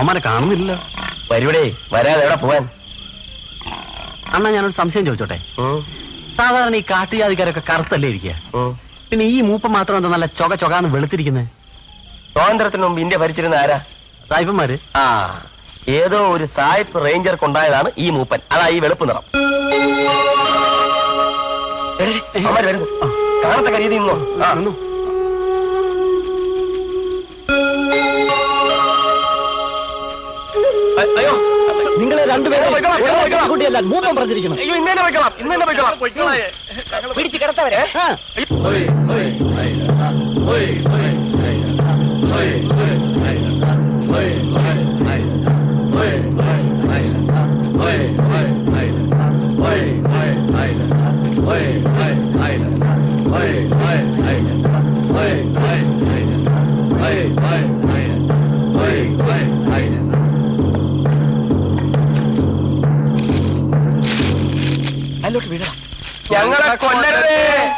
അവന്മാരെ കാണുന്നില്ല. വരുവിടെ വരാതെ എവിടെ പോവാൻ? അണ്ണാ ഞാനൊരു സംശയം ചോദിച്ചോട്ടെ? സാധാരണ ഈ കാട്ടുജാതിക്കാരൊക്കെ കറുത്തല്ലേ ഇരിക്കുക പിന്നെ ഈ മൂപ്പ മാത്രം എന്താ നല്ല ചൊക ചൊകാന്ന് വെളുത്തിരിക്കുന്നത് സ്വാതന്ത്ര്യത്തിന് മുമ്പ് ഇന്ത്യ ഭരിച്ചിരുന്ന ആരാ? സായിപ്പന്മാര്. ആ ഏതോ ഒരു സായിപ്പ് റേഞ്ചർക്ക് ഉണ്ടായതാണ് ഈ മൂപ്പൻ. അതാ ഈ വെളുപ്പ് നിറം. കാണത്തക്ക രീതി നിന്നോ? ആ. നിന്നു. നിങ്ങളെ രണ്ടുപേരും വെക്കണം, വെക്കണം, വെക്കണം. കുട്ടിയല്ല മൂപ്പം പറഞ്ഞിരിക്കുന്നു അയ്യോ ഇന്ന് വെക്കണം ഇന്ന് വെക്കണം പിടിച്ച് കിടത്തവരെ ആ, അതിലോട്ട് വീഴണം. ഞങ്ങളെ കൊല്ലരുതേ.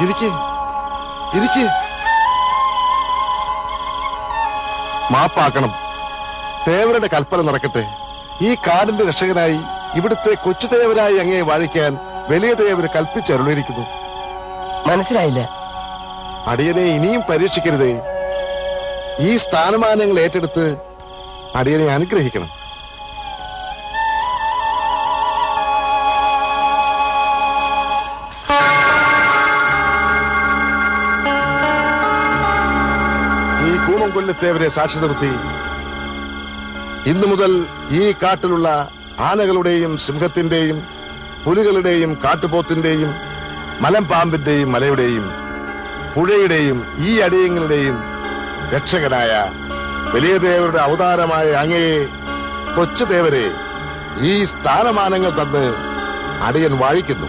ഇരിക്ക്. ഇരിക്ക്. മാപ്പാക്കണം. തേവരുടെ കൽപ്പന നടക്കട്ടെ. ഈ കാടിന്റെ രക്ഷകനായി ഇവിടുത്തെ കൊച്ചുതേവരായി അങ്ങേ വാഴിക്കാൻ വലിയ തേവര് കൽപ്പിച്ചരുളിയിരിക്കുന്നു. മനസ്സിലായില്ല. അടിയനെ ഇനിയും പരീക്ഷിക്കരുതേ. ഈ സ്ഥാനമാനങ്ങൾ ഏറ്റെടുത്ത് അടിയനെ അനുഗ്രഹിക്കണം. ഈ കൂമംകൊല്ലത്തേവരെ സാക്ഷി നിർത്തി ഇന്നു മുതൽ ഈ കാട്ടിലുള്ള ആനകളുടെയും സിംഹത്തിന്റെയും പുലികളുടെയും കാട്ടുപോത്തിന്റെയും മലമ്പാമ്പിന്റെയും മലയുടെയും പുഴയുടെയും ഈ അടിയങ്ങളുടെയും രക്ഷകനായ വലിയ ദേവരുടെ അവതാരമായ അങ്ങയെ കൊച്ചുദേവരെ ഈ സ്ഥാനമാനങ്ങൾ തന്ന് അടിയൻ വാഴിക്കുന്നു.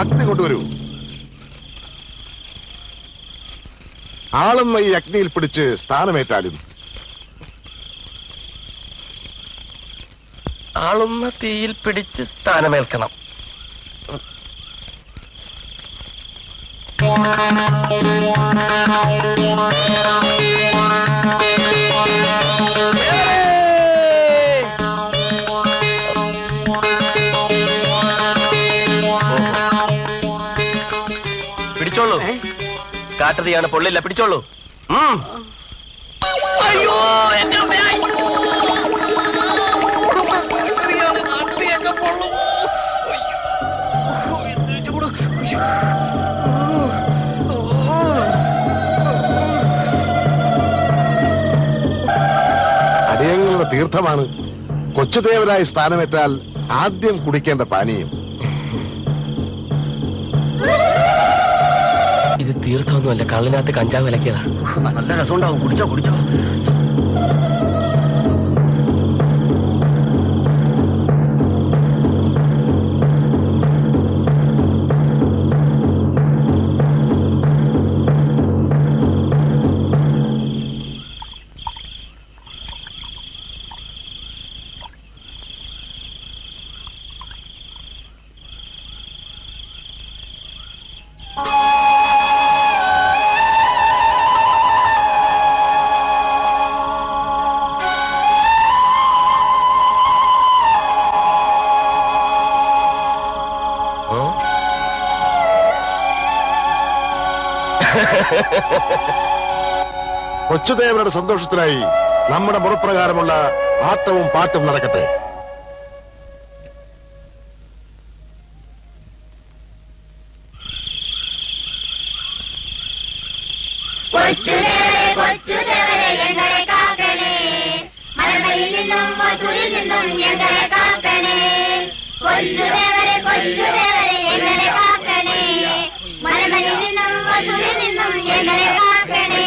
അഗ്നി കൊണ്ടുവരൂ. ആളെന്ന ഈ അഗ്നിയിൽ പിടിച്ച് സ്ഥാനമേറ്റാലും. ആളുന്ന തീയിൽ പിടിച്ച് സ്ഥാനമേൽക്കണം. പിടിച്ചോളൂ അയ്യോ. പൊള്ളില്ല പിടിച്ചോളൂ. അയ്യോ. അടിയങ്ങളുടെ തീർത്ഥമാണ്. കൊച്ചുദേവരായി സ്ഥാനമേറ്റാൽ ആദ്യം കുടിക്കേണ്ട പാനീയം. ഇത് തീർത്ഥമൊന്നുമല്ല കള്ളിനകത്ത് കഞ്ചാവ് വിലക്കിയതാ. നല്ല രസമുണ്ടാവും. കുടിച്ചോ കുടിച്ചോ. കൊച്ചുദേവരുടെ സന്തോഷത്തിനായി നമ്മുടെ മുറപ്രകാരമുള്ള ആട്ടവും പാട്ടും നടക്കട്ടെ. കൊച്ചുദേവരെ കൊച്ചുദേവരെ എങ്ങളെ என